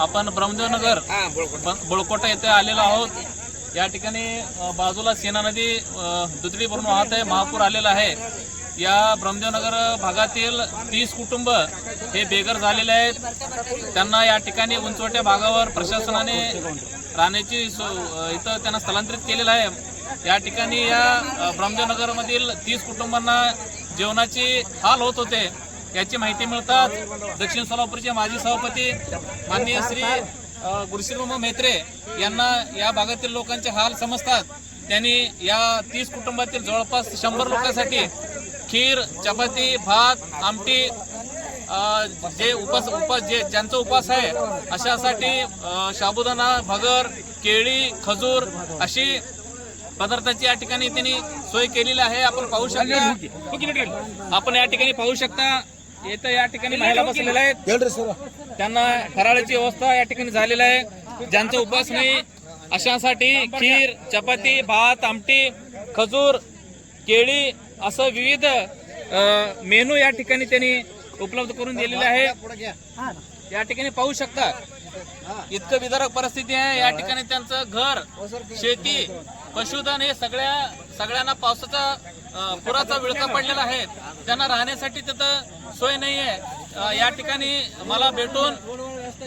आपण ब्रह्मदेवनगर बळकोटा येथे आलेलो आहोत. या ठिकाणी बाजूला सेना नदी अ, दुथडी भरून वाहत आहे महापूर आलेला आहे. या ब्रह्मदेवनगर भागातील तीस कुटुंब हे बेघर झालेले आहेत. त्यांना या ठिकाणी उंचवट्या भागावर प्रशासनाने राहण्याची इथं त्यांना स्थलांतरित केलेलं आहे. या ठिकाणी या ब्रह्मदेवनगरमधील तीस कुटुंबांना जेवणाची हाल होत होते. याची माहिती मिळताच दक्षिण सोलापूरचे माजी सभापती माननीय श्री अ, गुरुश्रीराम मेत्रे यांना या भागातील लोकांचे हाल समजतात. त्यांनी या तीस कुटुंबातील जवळपास शंभर लोकांसाठी खीर चपाती भात आमटी जे उपास उपास जे ज्यांचा उपास आहे अशासाठी साबुदाणा भगर केळी खजूर अशी पदार्थाची या ठिकाणी त्यांनी सोय केलेली आहे. आपण पाहू शकता आपण या ठिकाणी पाहू शकता इथं या ठिकाणी महिला बसलेल्या आहेत. त्यांना फराळाची व्यवस्था या ठिकाणी झालेली आहे. ज्यांचा उपवास नाही अशांसाठी खीर चपाती भात आमटी खजूर केळी असं विविध मेनू या ठिकाणी त्यांनी उपलब्ध करून दिलेले आहे. या ठिकाणी पाहू शकता इतकं विदारक परिस्थिती आहे. या ठिकाणी त्यांचं घर शेती पशुधन हे सगळ्या सगळ्यांना पावसाचा पुराचा विळखा पडलेला आहे. त्यांना राहण्यासाठी तिथं सोय नाही आहे. या ठिकाणी मला भेटून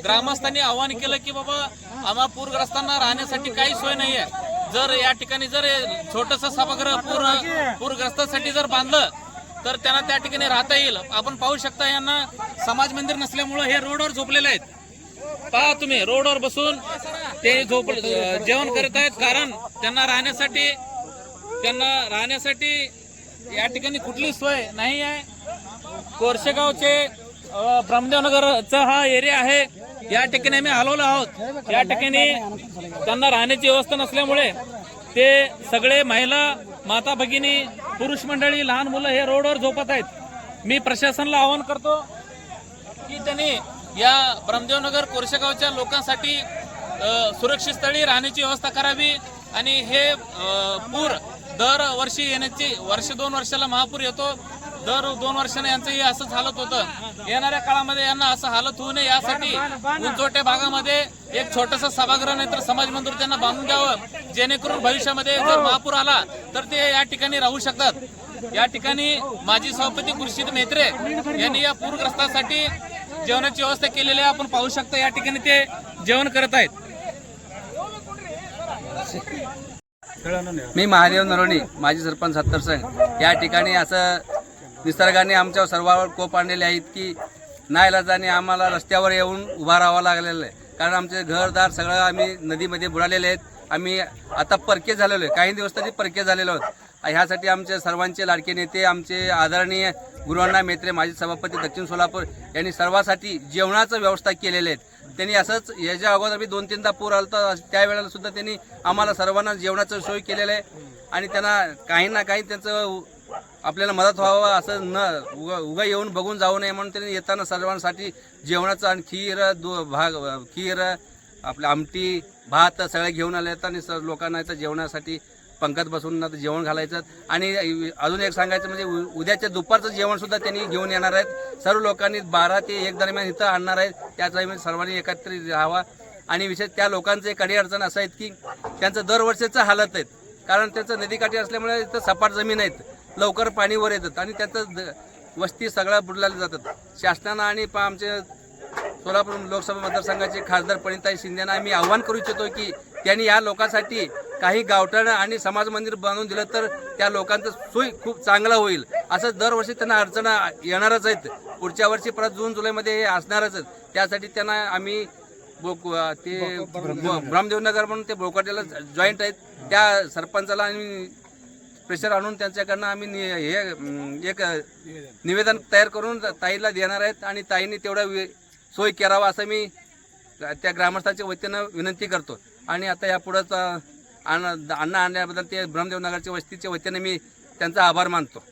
ग्रामस्थांनी आवाहन केलं की बाबा आम्हा पूरग्रस्तांना राहण्यासाठी काही सोय नाही आहे. जर या ठिकाणी जर छोटस सभागृह पूर पूरग्रस्तांसाठी जर बांधलं तर त्यांना त्या ठिकाणी राहता येईल. आपण पाहू शकता यांना समाज मंदिर नसल्यामुळं हे रोडवर झोपलेले आहेत. पहा तुम्ही रोडवर बसून ते झोप जेवण करत आहेत कारण त्यांना राहण्यासाठी त्यांना राहण्यासाठी या ठिकाणी कुठली सोय नाही आहे. कोरशेगावचे ब्रह्मदेवनगरचा हा एरिया आहे. या ठिकाणी आम्ही हलवलो आहोत. या ठिकाणी त्यांना राहण्याची व्यवस्था नसल्यामुळे ते सगळे महिला माता भगिनी पुरुष मंडळी लहान मुलं हे रोडवर झोपत आहेत. मी प्रशासनाला आवाहन करतो की त्यांनी या ब्रह्मदेवनगर कोरशेगावच्या लोकांसाठी सुरक्षित स्थळी राहण्याची व्यवस्था करावी आणि हे पूर दर वर्षी येण्याची वर्ष दोन वर्षाला महापूर येतो. दर दोन वर्षाने यांचंही असंच हालत होतं. येणाऱ्या काळामध्ये यांना असं हालत होऊ नये यासाठी उंचोट्या भागामध्ये एक छोटस सभागृह नाही तर समाज मंदिर त्यांना बांधून द्यावं. जेणेकरून भविष्यामध्ये जर महापूर आला तर ते या ठिकाणी राहू शकतात. या ठिकाणी माजी सभापती खुर्शीद मेत्रे यांनी या पूरग्रस्तासाठी जेवणाची व्यवस्था केलेली आहे. आपण पाहू शकता या ठिकाणी ते जेवण करत आहेत. मी महादेव नरोणी माजी सरपंच सत्तर संघ. या ठिकाणी असं निसर्गाने आमच्या सर्वावर कोप आणलेले आहेत की नाईलाजाने आम्हाला रस्त्यावर येऊन उभा राहावं लागलेलं आहे. कारण आमचे घरदार सगळं आम्ही नदीमध्ये बुडालेले आहेत. आम्ही आता परके झालेलो आहे. काही दिवस तरी परके झालेलो आहोत. ह्यासाठी आमचे सर्वांचे लाडके नेते आमचे आदरणीय गुरुअण्णा मेत्रे माजी सभापती दक्षिण सोलापूर यांनी सर्वांसाठी जेवणाचं व्यवस्था केलेले आहेत त्यांनी असंच याच्या अगोदर मी दोन तीनदा पूर आला तर त्यावेळेला सुद्धा त्यांनी आम्हाला सर्वांना जेवणाचं सोय केलेलं आहे. आणि त्यांना काही ना काही त्यांचं आपल्याला मदत व्हावं असं न उगा उगा येऊन बघून जाऊ नये म्हणून त्यांनी येताना सर्वांसाठी जेवणाचं आणि खीर दो भाग खीर आपलं आमटी भात सगळे घेऊन आले आणि स लोकांना इथं जेवणासाठी पंगत बसून आता जेवण घालायचं आणि अजून एक सांगायचं म्हणजे उद्याच्या दुपारचं जेवणसुद्धा त्यांनी घेऊन येणार आहेत. सर्व लोकांनी बारा ते एक दरम्यान इथं आणणार आहेत. त्याचा म्हणजे सर्वांनी एकत्रित राहावा. आणि विशेष त्या लोकांचं एक अडीअडचण असं आहेत की त्यांचं दरवर्षीचं हालत आहेत. कारण त्यांचं नदीकाठी असल्यामुळे इथं सपाट जमीन आहेत. लवकर पाणी वर येतात आणि त्यांचं वस्ती सगळ्या बुडलेल्या जातात. शासनानं आणि पा आमचे सोलापूर लोकसभा मतदारसंघाचे खासदार पणिताई शिंदेना आम्ही आव्हान करू इच्छितो की त्यांनी या लोकांसाठी काही गावठाण आणि समाज मंदिर बांधून दिलं तर त्या लोकांचं सोय खूप चांगला होईल. असं दरवर्षी त्यांना अडचण येणारच आहेत. पुढच्या वर्षी परत जून जुलैमध्ये हे असणारच आहेत. त्यासाठी त्यांना आम्ही ते ब्रह्मदेवनगर म्हणून ते बोकाट्याला जॉईंट आहेत. त्या सरपंचाला आम्ही प्रेशर आणून त्यांच्याकडनं आम्ही नि- हे एक निवेदन तयार करून ताईला देणार आहेत आणि ताईने तेवढा वे- सोय करावा असं मी त्या ग्रामस्थांच्या वतीनं विनंती करतो. आणि आता यापुढंच अन्न अन्न आणण्याबद्दल ते ब्रह्मदेवनगरच्या वस्तीच्या वतीनं मी त्यांचा आभार मानतो.